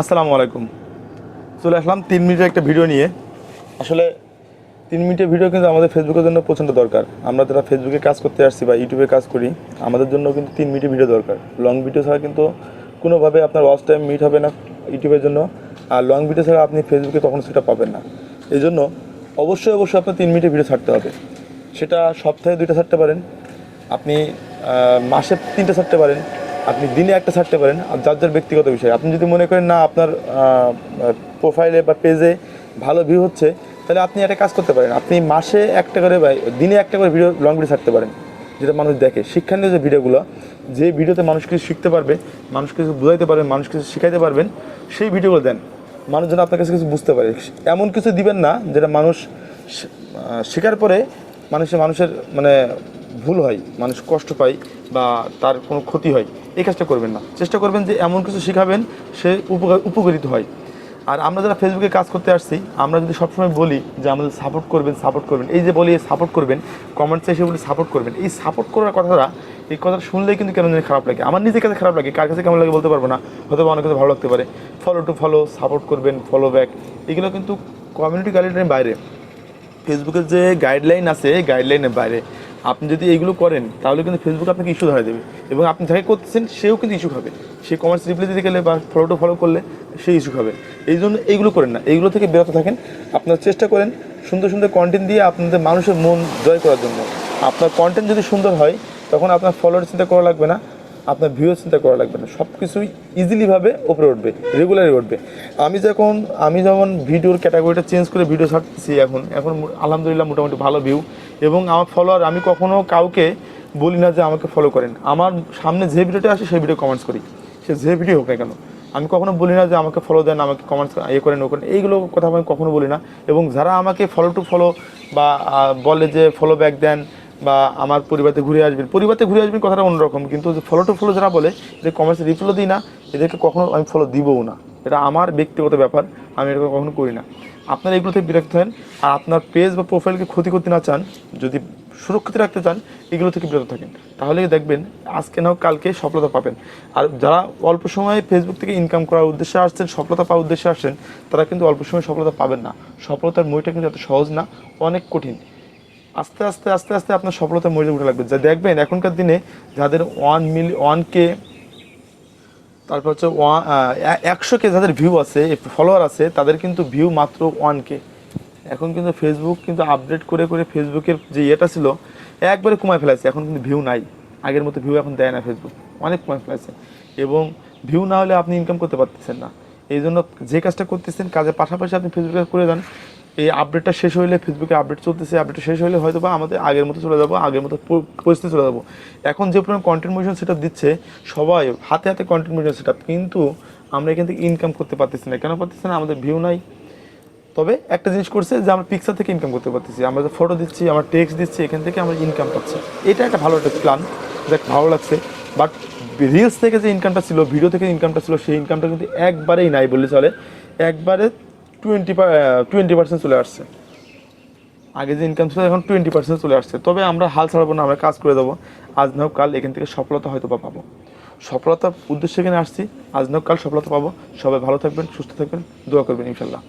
আসসালামু আলাইকুম। চলে আসলাম তিন মিনিটের একটা ভিডিও নিয়ে। আসলে তিন মিনিটের ভিডিও কিন্তু আমাদের ফেসবুকের জন্য প্রচণ্ড দরকার। আমরা যারা ফেসবুকে কাজ করতে আসছি বা ইউটিউবে কাজ করি, আমাদের জন্য কিন্তু তিন মিনিটের ভিডিও দরকার। লং ভিডিও ছাড়া কিন্তু কোনোভাবে আপনার ওয়াচ টাইম মিট হবে না ইউটিউবের জন্য। আর লং ভিডিও ছাড়া আপনি ফেসবুকে কখনো সেটা পাবেন না। এই জন্য অবশ্যই অবশ্যই আপনার তিন মিনিটের ভিডিও ছাড়তে হবে। সেটা সপ্তাহে দুইটা ছাড়তে পারেন। আপনি মাসে তিনটে ছাড়তে পারেন। আপনি দিনে একটা ছাড়তে পারেন যার যার ব্যক্তিগত বিষয়। আপনি যদি মনে করেন, না, আপনার প্রোফাইলে বা পেজে ভালো ভিউ হচ্ছে, তাহলে আপনি একটা কাজ করতে পারেন। আপনি মাসে একটা করে বা দিনে একটা করে ভিডিও লং ভিডিও ছাড়তে পারেন, যেটা মানুষ দেখে। শিক্ষানীয় যে ভিডিওগুলো যে ভিডিওতে মানুষ কিছু শিখতে পারবে, মানুষ কিছু বুঝাইতে পারবেন মানুষ কিছু শিখাইতে পারবেন, সেই ভিডিওগুলো দেন। মানুষ যেন আপনার কাছে কিছু বুঝতে পারে। এমন কিছু দিবেন না, যেটা মানুষ শেখার পরে মানুষের মানুষের মানে ভুল হয়, মানুষ কষ্ট পায় বা তার কোনো ক্ষতি হয়। এই কাজটা করবেন না। চেষ্টা করবেন যে এমন কিছু শেখাবেন, সে উপকার উপকৃত হয়। আর আমরা যারা ফেসবুকে কাজ করতে আসছি, আমরা যদি সবসময় বলি যে আমাদের সাপোর্ট করবেন সাপোর্ট করবেন, এই যে বলি সাপোর্ট করবেন কমেন্টসে এসে বলি সাপোর্ট করবেন, এই সাপোর্ট করার কথাটা, এই কথাটা শুনলেই কিন্তু কেন জানি খারাপ লাগে। আমার নিজের কাছে খারাপ লাগে, কার কাছে কেমন লাগে বলতে পারব না, হয়তো অনেক কাছে ভালো লাগতে পারে। ফলো টু ফলো সাপোর্ট করবেন ফলো ব্যাক এগুলো কিন্তু কমিউনিটি গাইডলাইনের বাইরে। ফেসবুকের যে গাইডলাইন আছে গাইডলাইনের বাইরে। আপনি যদি এইগুলো করেন, তাহলে কিন্তু ফেসবুক আপনাকে ইস্যু ধরে দেবে। এবং আপনি যাকে করতেছেন, সেও কিন্তু ইস্যু খাবে। সে কমার্স রিপ্লাই দিতে গেলে বা ফলো টু ফলো করলে, সে ইস্যু খাবে। এই জন্য এইগুলো করেন না। এইগুলো থেকে বিরত থাকেন। আপনারা চেষ্টা করেন সুন্দর সুন্দর কন্টেন্ট দিয়ে আপনাদের মানুষের মন জয় করার জন্য। আপনার কন্টেন্ট যদি সুন্দর হয়, তখন আপনার ফলোয়ার চিন্তা করা লাগবে না। আপনার ভিউ চিন্তা করা লাগবে না। সব কিছুই ইজিলিভাবে উপরে উঠবে রেগুলারই উঠবে। আমি যখন, আমি যেমন ভিডিওর ক্যাটাগরিটা চেঞ্জ করে ভিডিও ছাড়তেছি এখন এখন আলহামদুলিল্লাহ মোটামুটি ভালো ভিউ এবং আমার ফলোয়ার আমি কখনও কাউকে বলি না যে আমাকে ফলো করেন। আমার সামনে যে ভিডিওটা আসে, সেই ভিডিও কমেন্টস করি। সে যে ভিডিও হোক না কেন। আমি কখনো বলি না যে আমাকে ফলো দেন, আমাকে কমেন্টস ইয়ে করেন, ও করেন। এইগুলো কথা আমি কখনো বলি না। এবং যারা আমাকে ফলো টু ফলো বা বলে যে ফলো ব্যাক দেন বা আমার পরিবারতে ঘুরে আসবেন। পরিবারতে ঘুরে আসবেন কথাটা অন্যরকম, কিন্তু ফলো টু ফলো যারা বলে যে কমেন্টসে রিপ্লো দিই না, এদেরকে কখনো আমি ফলো দিবও না। এটা আমার ব্যক্তিগত ব্যাপার, আমি এটা কখনো করি না। আপনারা এগুলো থেকে বিরক্ত হন, আর আপনার পেজ বা প্রোফাইলকে ক্ষতি করতে না চান, যদি সুরক্ষিত রাখতে চান, এগুলো থেকে বিরত থাকেন। তাহলে দেখবেন, আজকে না কালকে সফলতা পাবেন। আর যারা অল্প সময়ে ফেসবুক থেকে ইনকাম করার উদ্দেশ্যে আসছেন, সফলতা পাওয়ার উদ্দেশ্যে আসছেন, তারা কিন্তু অল্প সময়ে সফলতা পাবেন না। সফলতার মইটা কিন্তু এত সহজ না, অনেক কঠিন। আস্তে আস্তে আস্তে আস্তে আপনার সফলতার মজে উঠে লাগবে। যা দেখবেন, এখনকার দিনে যাদের ওয়ান মিল ওয়ান কে তারপর হচ্ছে ওয়ান একশো কে যাদের ভিউ আছে ফলোয়ার আছে, তাদের কিন্তু ভিউ মাত্র ওয়ান কে এখন কিন্তু ফেসবুক কিন্তু আপডেট করে করে ফেসবুকের যে ইয়েটা ছিল, একবারে কমায় ফেলেছে এখন কিন্তু ভিউ নাই। আগের মতো ভিউ এখন দেয় না ফেসবুক অনেক কমায় ফেলেছে এবং ভিউ না হলে আপনি ইনকাম করতে পারতেছেন না। এই জন্য যে কাজটা করতেছেন, কাজের পাশাপাশি আপনি ফেসবুকে করে যান এই আপডেটটা শেষ হইলে ফেসবুকে আপডেট চলতেছে আপডেটটা শেষ হলে হয়তো বা আমাদের আগের মতো চলে যাব, আগের মতো পরিস্থিতি চলে যাব। এখন যে পরিমাণ কন্টেন্ট মোশন সেটা দিচ্ছে, সবাই হাতে হাতে কন্টেন্ট মোশন সেটা কিন্তু আমরা এখান থেকে ইনকাম করতে পারতেছি না। কেন পারতেছি না? আমাদের ভিউ নাই। তবে একটা জিনিস করছে যে, আমরা পিকচার থেকে ইনকাম করতে পারতেছি। আমরা যে ফটো দিচ্ছি, আমরা টেক্সট দিচ্ছি, এখান থেকে আমরা ইনকাম পাচ্ছি। এটা একটা ভালো একটা প্ল্যান দেখ, ভালো লাগছে। বাট রিলস থেকে যে ইনকামটা ছিল ভিডিও থেকে ইনকামটা ছিল, সেই ইনকামটা কিন্তু একবারেই নাই বললে চলে। একবারে টোয়েন্টি টোয়েন্টি পার্সেন্ট চলে আসছে। আগে যে ইনকাম ছিল, এখন টোয়েন্টি পার্সেন্ট চলে আসছে। তবে আমরা হাল ছাড়বো না, আমরা কাজ করে দেবো। আজ না হোক কাল এখান থেকে সফলতা হয়তো বা পাবো। সফলতার উদ্দেশ্যে এখানে আসছি। আজ না হোক কাল সফলতা পাবো। সবাই ভালো থাকবেন, সুস্থ থাকবেন। দোয়া করবেন, ইনশাল্লাহ।